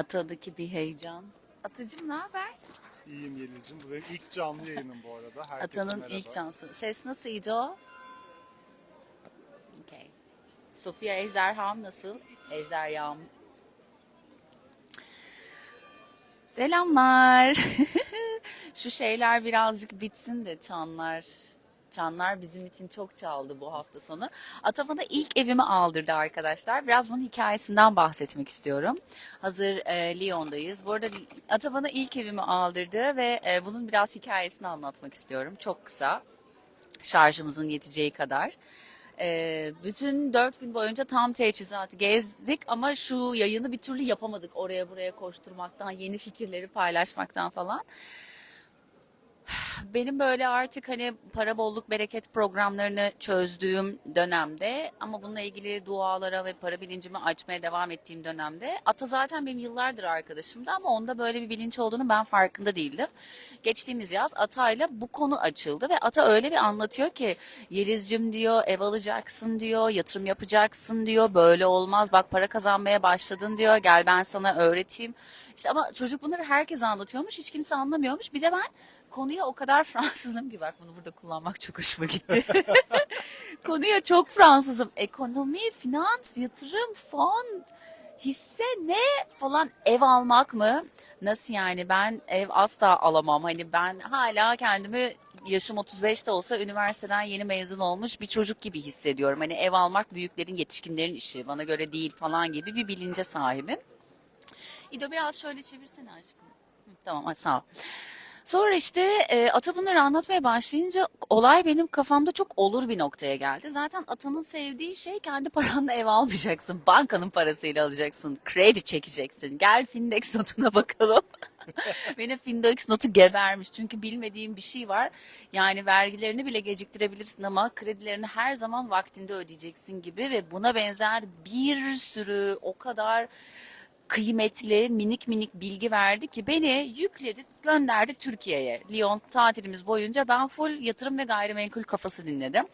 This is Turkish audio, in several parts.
Ata'daki bir heyecan. Atıcım ne haber? İyiyim Yeliz'cim. Bu benim ilk canlı yayınım bu arada. Herkese Atanın merhaba. ilk şansı. Ses nasıldı o? Okay. Sofia Ejderham nasıl? Ejderham. Selamlar. Şu şeyler birazcık bitsin de çanlar. Çanlar bizim için çok çaldı bu hafta sonu. Ata bana ilk evimi aldırdı arkadaşlar. Biraz bunun hikayesinden bahsetmek istiyorum. Hazır e, Lyon'dayız. Bu arada Ata bana ilk evimi aldırdı ve e, bunun biraz hikayesini anlatmak istiyorum. Çok kısa. Şarjımızın yeteceği kadar. Ee, bütün dört gün boyunca tam teçhizatı gezdik ama şu yayını bir türlü yapamadık. Oraya buraya koşturmaktan, yeni fikirleri paylaşmaktan falan. Benim böyle artık hani para bolluk bereket programlarını çözdüğüm dönemde ama bununla ilgili dualara ve para bilincimi açmaya devam ettiğim dönemde Ata zaten benim yıllardır arkadaşımdı ama onda böyle bir bilinç olduğunu ben farkında değildim. Geçtiğimiz yaz Ata'yla bu konu açıldı ve Ata öyle bir anlatıyor ki Yeliz'cim diyor ev alacaksın diyor yatırım yapacaksın diyor böyle olmaz bak para kazanmaya başladın diyor gel ben sana öğreteyim. İşte ama çocuk bunları herkes anlatıyormuş hiç kimse anlamıyormuş bir de ben konuya o kadar Fransızım ki bak bunu burada kullanmak çok hoşuma gitti. konuya çok Fransızım. Ekonomi, finans, yatırım, fon, hisse ne falan ev almak mı? Nasıl yani ben ev asla alamam. Hani ben hala kendimi yaşım 35'te olsa üniversiteden yeni mezun olmuş bir çocuk gibi hissediyorum. Hani ev almak büyüklerin, yetişkinlerin işi. Bana göre değil falan gibi bir bilince sahibim. İdo biraz şöyle çevirsene aşkım. Tamam sağ ol. Sonra işte e, Ata bunları anlatmaya başlayınca olay benim kafamda çok olur bir noktaya geldi. Zaten Ata'nın sevdiği şey kendi paranla ev almayacaksın. Bankanın parasıyla alacaksın. Kredi çekeceksin. Gel Findex notuna bakalım. Benim Findex notu gebermiş. Çünkü bilmediğim bir şey var. Yani vergilerini bile geciktirebilirsin ama kredilerini her zaman vaktinde ödeyeceksin gibi ve buna benzer bir sürü o kadar kıymetli minik minik bilgi verdi ki beni yükledi gönderdi Türkiye'ye. Lyon tatilimiz boyunca ben full yatırım ve gayrimenkul kafası dinledim.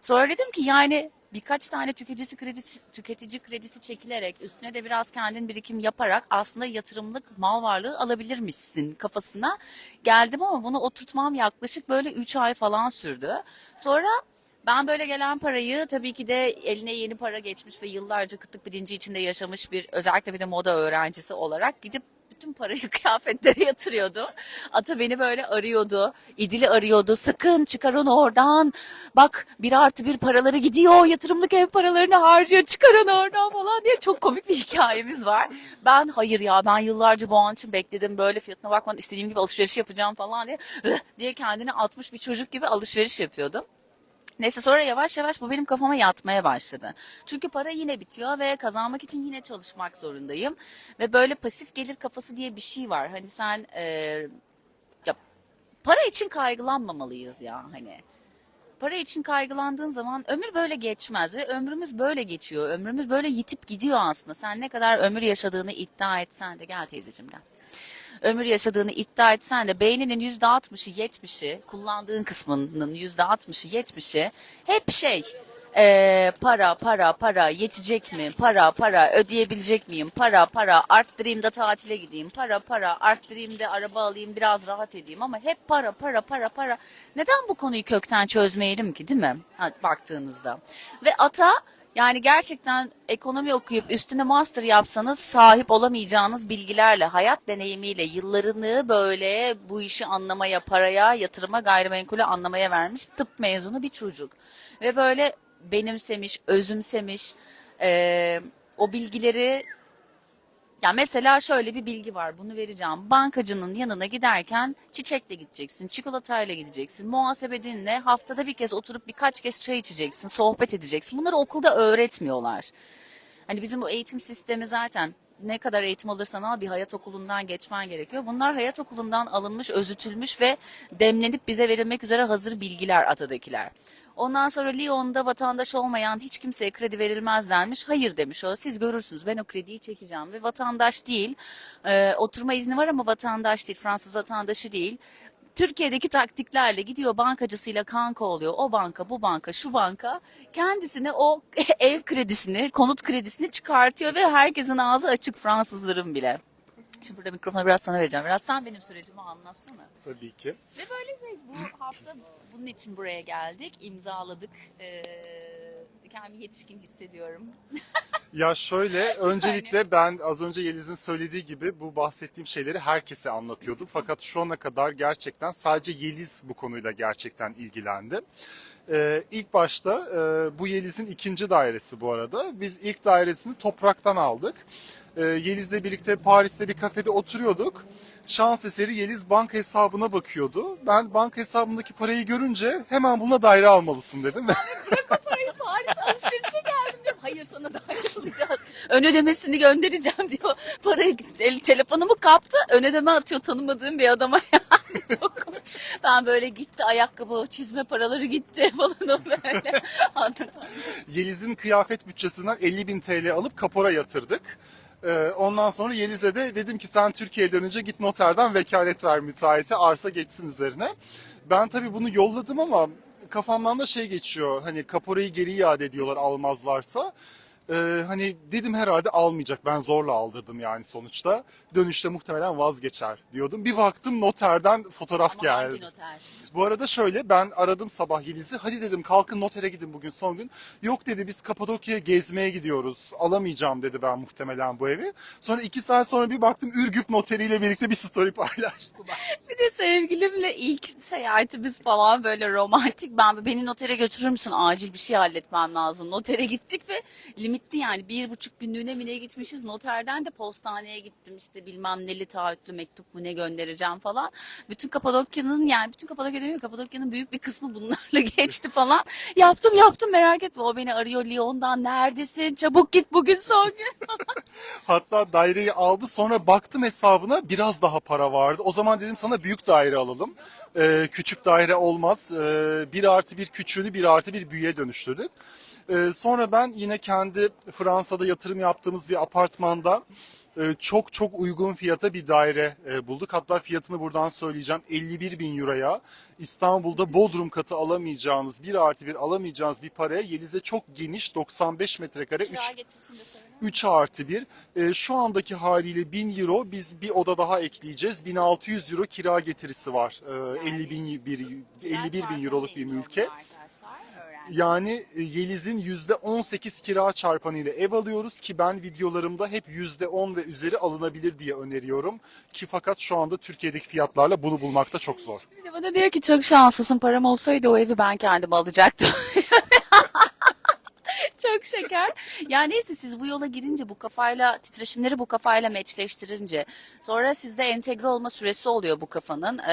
Sonra dedim ki yani birkaç tane tüketicisi kredi tüketici kredisi çekilerek üstüne de biraz kendin birikim yaparak aslında yatırımlık mal varlığı alabilirmişsin kafasına geldim ama bunu oturtmam yaklaşık böyle 3 ay falan sürdü. Sonra ben böyle gelen parayı tabii ki de eline yeni para geçmiş ve yıllarca kıtlık bilinci içinde yaşamış bir özellikle bir de moda öğrencisi olarak gidip bütün parayı kıyafetlere yatırıyordu. Ata beni böyle arıyordu. İdil'i arıyordu. Sakın çıkar onu oradan. Bak bir artı bir paraları gidiyor. Yatırımlık ev paralarını harcıyor. Çıkar onu oradan falan diye çok komik bir hikayemiz var. Ben hayır ya ben yıllarca bu an için bekledim. Böyle fiyatına bakmadan istediğim gibi alışveriş yapacağım falan diye. Diye kendini atmış bir çocuk gibi alışveriş yapıyordum. Neyse sonra yavaş yavaş bu benim kafama yatmaya başladı. Çünkü para yine bitiyor ve kazanmak için yine çalışmak zorundayım. Ve böyle pasif gelir kafası diye bir şey var. Hani sen e, ya para için kaygılanmamalıyız ya hani. Para için kaygılandığın zaman ömür böyle geçmez ve ömrümüz böyle geçiyor. Ömrümüz böyle yitip gidiyor aslında. Sen ne kadar ömür yaşadığını iddia etsen de gel teyzeciğim gel ömür yaşadığını iddia etsen de beyninin yüzde altmışı yetmişi kullandığın kısmının yüzde altmışı yetmişi hep şey e, para para para yetecek mi? Para para ödeyebilecek miyim? Para para arttırayım da tatile gideyim. Para para arttırayım da araba alayım biraz rahat edeyim. Ama hep para para para para. Neden bu konuyu kökten çözmeyelim ki değil mi? Ha, baktığınızda. Ve ata yani gerçekten ekonomi okuyup üstüne master yapsanız sahip olamayacağınız bilgilerle, hayat deneyimiyle yıllarını böyle bu işi anlamaya, paraya, yatırıma, gayrimenkule anlamaya vermiş tıp mezunu bir çocuk. Ve böyle benimsemiş, özümsemiş, eee, o bilgileri ya mesela şöyle bir bilgi var bunu vereceğim. Bankacının yanına giderken çiçekle gideceksin, çikolatayla gideceksin, muhasebedinle haftada bir kez oturup birkaç kez çay içeceksin, sohbet edeceksin. Bunları okulda öğretmiyorlar. Hani bizim bu eğitim sistemi zaten ne kadar eğitim alırsan al bir hayat okulundan geçmen gerekiyor. Bunlar hayat okulundan alınmış, özütülmüş ve demlenip bize verilmek üzere hazır bilgiler atadakiler. Ondan sonra Lyon'da vatandaş olmayan hiç kimseye kredi verilmez denmiş. Hayır demiş o. Siz görürsünüz ben o krediyi çekeceğim ve vatandaş değil. Ee, oturma izni var ama vatandaş değil. Fransız vatandaşı değil. Türkiye'deki taktiklerle gidiyor bankacısıyla kanka oluyor. O banka, bu banka, şu banka kendisine o ev kredisini, konut kredisini çıkartıyor ve herkesin ağzı açık Fransızların bile. Şimdi burada mikrofonu biraz sana vereceğim. Biraz sen benim sürecimi anlatsana. Tabii ki. Ve böyle şey bu hafta bunun için buraya geldik. imzaladık. Ee, kendimi yetişkin hissediyorum. Ya şöyle, öncelikle ben az önce Yeliz'in söylediği gibi bu bahsettiğim şeyleri herkese anlatıyordum. Fakat şu ana kadar gerçekten sadece Yeliz bu konuyla gerçekten ilgilendi. Ee, ilk başta e, bu Yeliz'in ikinci dairesi bu arada. Biz ilk dairesini topraktan aldık. Ee, Yeliz'le birlikte Paris'te bir kafede oturuyorduk. Şans eseri Yeliz banka hesabına bakıyordu. Ben banka hesabındaki parayı görünce hemen buna daire almalısın dedim. Parayı Paris alışverişe geldim diyorum. Hayır sana dahil olacağız. Ön ödemesini göndereceğim diyor. Parayı el, telefonumu kaptı. Ön ödeme atıyor tanımadığım bir adama. Ben böyle gitti ayakkabı, çizme paraları gitti falan böyle. Yeliz'in kıyafet bütçesinden 50 bin TL alıp kapora yatırdık. Ee, Ondan sonra Yeliz'e de dedim ki sen Türkiye'ye dönünce git noterden vekalet ver müteahhite arsa geçsin üzerine. Ben tabii bunu yolladım ama kafamdan da şey geçiyor hani kaporayı geri iade ediyorlar almazlarsa. Ee, hani dedim herhalde almayacak ben zorla aldırdım yani sonuçta. Dönüşte muhtemelen vazgeçer diyordum. Bir baktım noterden fotoğraf Ama geldi. hangi noter? Bu arada şöyle ben aradım sabah Yeliz'i. Hadi dedim kalkın notere gidin bugün son gün. Yok dedi biz Kapadokya'ya gezmeye gidiyoruz. Alamayacağım dedi ben muhtemelen bu evi. Sonra iki saat sonra bir baktım Ürgüp noteriyle birlikte bir story paylaştılar. Bir de sevgilimle ilk seyahatimiz falan böyle romantik. Ben beni notere götürür müsün? Acil bir şey halletmem lazım. Notere gittik ve limitli yani bir buçuk günlüğüne mi ne gitmişiz. Noterden de postaneye gittim işte bilmem neli taahhütlü mektup mu ne göndereceğim falan. Bütün Kapadokya'nın yani bütün Kapadokya demiyorum Kapadokya'nın büyük bir kısmı bunlarla geçti falan. Yaptım yaptım merak etme o beni arıyor Lyon'dan neredesin çabuk git bugün son gün. Hatta daireyi aldı sonra baktım hesabına biraz daha para vardı. O zaman dedim sana büyük daire alalım. Ee, küçük daire olmaz. Ee, bir artı bir küçüğünü bir artı bir büyüğe dönüştürdük. Ee, sonra ben yine kendi Fransa'da yatırım yaptığımız bir apartmanda e, çok çok uygun fiyata bir daire e, bulduk. Hatta fiyatını buradan söyleyeceğim. 51 bin euroya İstanbul'da Bodrum katı alamayacağınız, bir artı bir alamayacağınız bir paraya Yeliz'e çok geniş 95 metrekare 3 getirsin de söyle. 3 artı 1. Ee, şu andaki haliyle 1000 euro biz bir oda daha ekleyeceğiz. 1600 euro kira getirisi var. Ee, 50 bin, bir, 51 bin euroluk bir mülke. Yani e, Yeliz'in %18 kira çarpanıyla ev alıyoruz ki ben videolarımda hep %10 ve üzeri alınabilir diye öneriyorum. Ki fakat şu anda Türkiye'deki fiyatlarla bunu bulmakta çok zor. Bir de bana diyor ki çok şanslısın param olsaydı o evi ben kendim alacaktım. çok şeker. Yani neyse siz bu yola girince bu kafayla titreşimleri bu kafayla meçleştirince sonra sizde entegre olma süresi oluyor bu kafanın. Ee,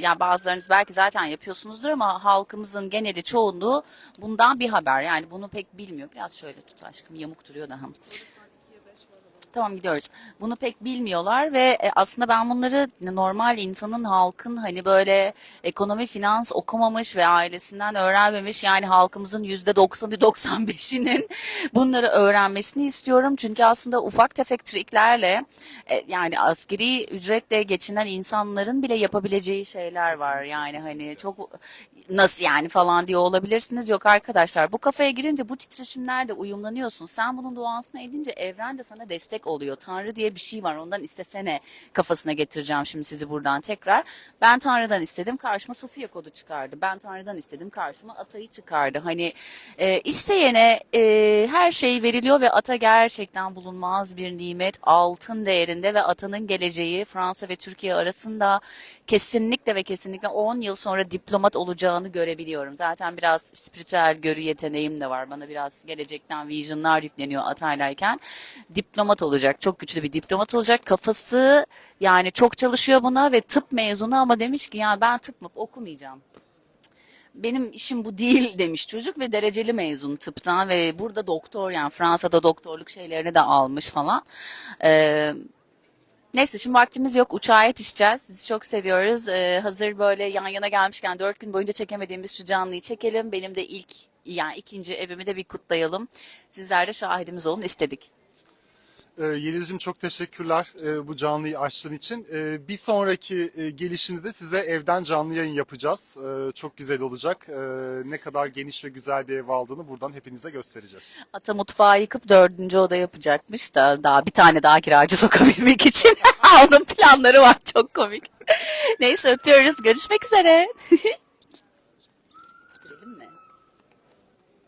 yani bazılarınız belki zaten yapıyorsunuzdur ama halkımızın geneli çoğunluğu bundan bir haber. Yani bunu pek bilmiyor. Biraz şöyle tut aşkım yamuk duruyor daha. Tamam gidiyoruz. Bunu pek bilmiyorlar ve e, aslında ben bunları normal insanın halkın hani böyle ekonomi finans okumamış ve ailesinden öğrenmemiş yani halkımızın yüzde 90'ı 95'inin bunları öğrenmesini istiyorum. Çünkü aslında ufak tefek triklerle e, yani askeri ücretle geçinen insanların bile yapabileceği şeyler var. Yani hani çok nasıl yani falan diye olabilirsiniz. Yok arkadaşlar bu kafaya girince bu titreşimlerle uyumlanıyorsun. Sen bunun duasını edince evren de sana destek oluyor. Tanrı diye bir şey var ondan istesene kafasına getireceğim şimdi sizi buradan tekrar. Ben Tanrı'dan istedim karşıma Sofia kodu çıkardı. Ben Tanrı'dan istedim karşıma Ata'yı çıkardı. Hani e, isteyene e, her şey veriliyor ve Ata gerçekten bulunmaz bir nimet. Altın değerinde ve Ata'nın geleceği Fransa ve Türkiye arasında kesinlikle ve kesinlikle 10 yıl sonra diplomat olacağını görebiliyorum. Zaten biraz spiritüel görü yeteneğim de var. Bana biraz gelecekten visionlar yükleniyor Atay'layken. Diplomat olacak. Çok güçlü bir diplomat olacak. Kafası yani çok çalışıyor buna ve tıp mezunu ama demiş ki ya ben tıp mı okumayacağım benim işim bu değil demiş çocuk ve dereceli mezun tıptan ve burada doktor yani Fransa'da doktorluk şeylerini de almış falan. Ee, neyse şimdi vaktimiz yok uçağa yetişeceğiz. Sizi çok seviyoruz. Ee, hazır böyle yan yana gelmişken dört gün boyunca çekemediğimiz şu canlıyı çekelim. Benim de ilk yani ikinci evimi de bir kutlayalım. Sizler de şahidimiz olun istedik. Ee, Yeliz'cim çok teşekkürler e, bu canlıyı açtığın için. Ee, bir sonraki e, gelişinde de size evden canlı yayın yapacağız. Ee, çok güzel olacak. Ee, ne kadar geniş ve güzel bir ev aldığını buradan hepinize göstereceğiz. Ata mutfağı yıkıp dördüncü oda yapacakmış da daha bir tane daha kiracı sokabilmek için. Onun planları var çok komik. Neyse öpüyoruz. Görüşmek üzere.